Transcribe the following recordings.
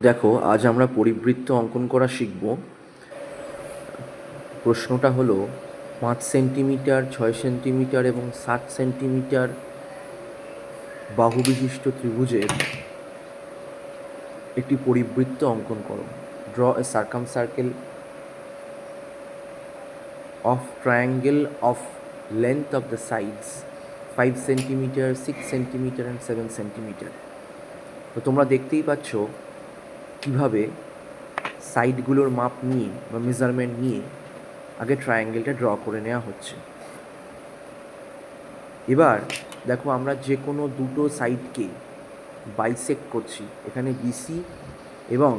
দেখো, আজ আমরা পরিবৃত্ত অঙ্কন করা শিখব। প্রশ্নটা হলো, পাঁচ সেন্টিমিটার, ছয় সেন্টিমিটার এবং সাত সেন্টিমিটার বাহু বিশিষ্ট ত্রিভুজের একটি পরিবৃত্ত অঙ্কন করো। Draw a circumcircle of triangle of length of the sides five centimetre six centimetre and seven centimetre তো তোমরা দেখতেই পাচ্ছ কীভাবে সাইডগুলোর মাপ নিয়ে বা মেজারমেন্ট নিয়ে আগে ট্রায়াঙ্গেলটা ড্র করে নেওয়া হচ্ছে। এবার দেখো আমরা যে কোনো দুটো সাইডকে বাইসেক করছি, এখানে বিসি এবং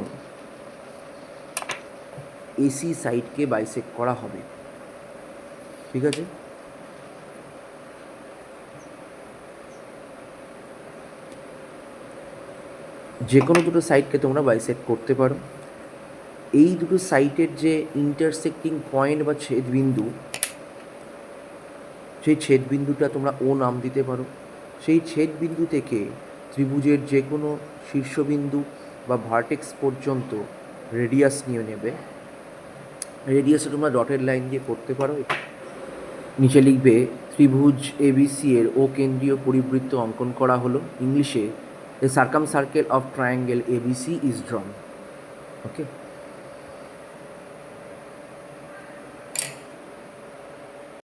এসি সাইডকে বাইসেক করা হবে। ঠিক আছে? যে কোনো দুটো সাইডকে তোমরা বাইসেক্ট করতে পারো। এই দুটো সাইটের যে ইন্টারসেক্টিং পয়েন্ট বা ছেদবিন্দু, সেই ছেদবিন্দুটা তোমরা ও নাম দিতে পারো। সেই ছেদবিন্দু থেকে ত্রিভুজের যে কোনো শীর্ষবিন্দু বা ভার্টেক্স পর্যন্ত রেডিয়াস নিয়ে নেবে। রেডিয়াসে তোমরা ডটের লাইন দিয়ে করতে পারো। নিচে লিখবে ত্রিভুজ এবিসি এর ও কেন্দ্রীয় পরিবৃত্ত অঙ্কন করা হলো। ইংলিশে a circumcircle of triangle ABC is drawn. Okay?